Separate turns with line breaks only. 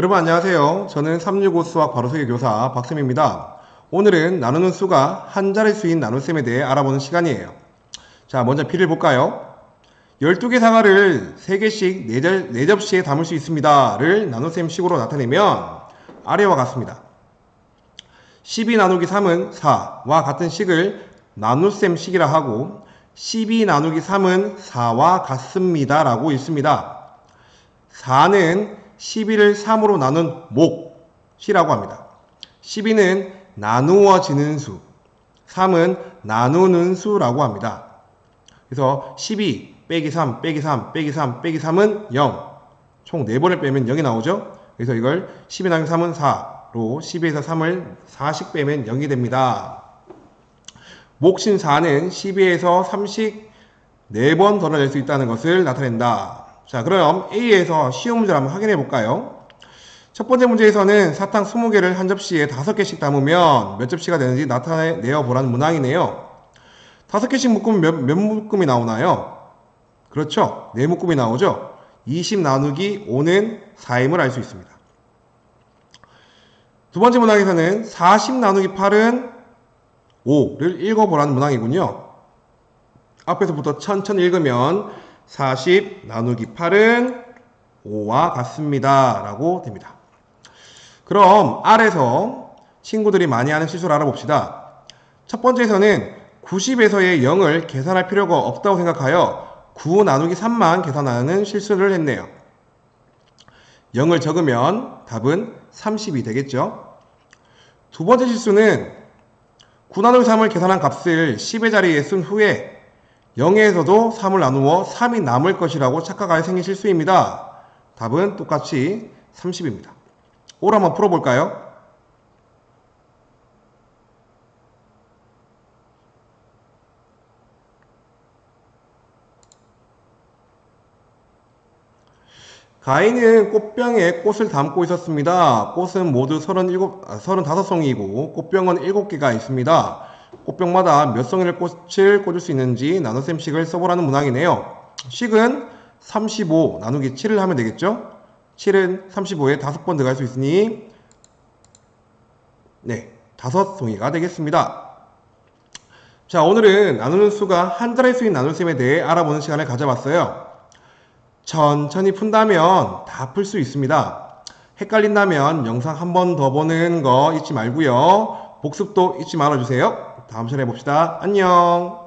여러분 안녕하세요. 저는 365 수학 바로소개 교사 박쌤입니다. 오늘은 나누는 수가 한 자릿수인 나눗셈에 대해 알아보는 시간이에요. 자, 먼저 P를 볼까요? 12개 사과를 3개씩 4접, 4접시에 담을 수 있습니다를 나눗셈 식으로 나타내면 아래와 같습니다. 12 나누기 3은 4와 같은 식을 나눗셈 식이라 하고 12 나누기 3은 4와 같습니다 라고 읽습니다. 4는 12를 3으로 나눈 몫이라고 합니다. 12는 나누어지는 수, 3은 나누는 수라고 합니다. 그래서 12 빼기 3 빼기 3 빼기 3 빼기 3은 0. 총 4번을 빼면 0이 나오죠? 그래서 이걸 12 나누기 3은 4로 12에서 3을 4씩 빼면 0이 됩니다. 몫인 4는 12에서 3씩 4번 덜어낼 수 있다는 것을 나타낸다. 자, 그럼 A에서 쉬운 문제를 한번 확인해 볼까요? 첫 번째 문제에서는 사탕 20개를 한 접시에 5개씩 담으면 몇 접시가 되는지 나타내어 보라는 문항이네요. 5개씩 묶으면 몇, 몇 묶음이 나오나요? 그렇죠. 4묶음이 나오죠. 20 나누기 5는 4임을 알 수 있습니다. 두 번째 문항에서는 40 나누기 8은 5를 읽어보라는 문항이군요. 앞에서부터 천천히 읽으면 40 나누기 8은 5와 같습니다. 라고 됩니다. 그럼 R에서 친구들이 많이 하는 실수를 알아봅시다. 첫 번째에서는 90에서의 0을 계산할 필요가 없다고 생각하여 9 나누기 3만 계산하는 실수를 했네요. 0을 적으면 답은 30이 되겠죠. 두 번째 실수는 9 나누기 3을 계산한 값을 10의 자리에 쓴 후에 0에서도 3을 나누어 3이 남을 것이라고 착각하여 생긴 실수입니다. 답은 똑같이 30입니다. 오를 한번 풀어볼까요? 가인은 꽃병에 꽃을 담고 있었습니다. 꽃은 모두 37, 35송이고 꽃병은 7개가 있습니다. 꽃병마다 몇 송이를 꽃을 꽂을 수 있는지 나눗셈 식을 써보라는 문항이네요. 식은 35 나누기 7을 하면 되겠죠? 7은 35에 5번 들어갈 수 있으니 네, 5송이가 되겠습니다. 자, 오늘은 나누는 수가 한 자리일 수인 나눗셈에 대해 알아보는 시간을 가져봤어요. 천천히 푼다면 다 풀 수 있습니다. 헷갈린다면 영상 한 번 더 보는 거 잊지 말고요. 복습도 잊지 말아주세요. 다음 시간에 봅시다. 안녕.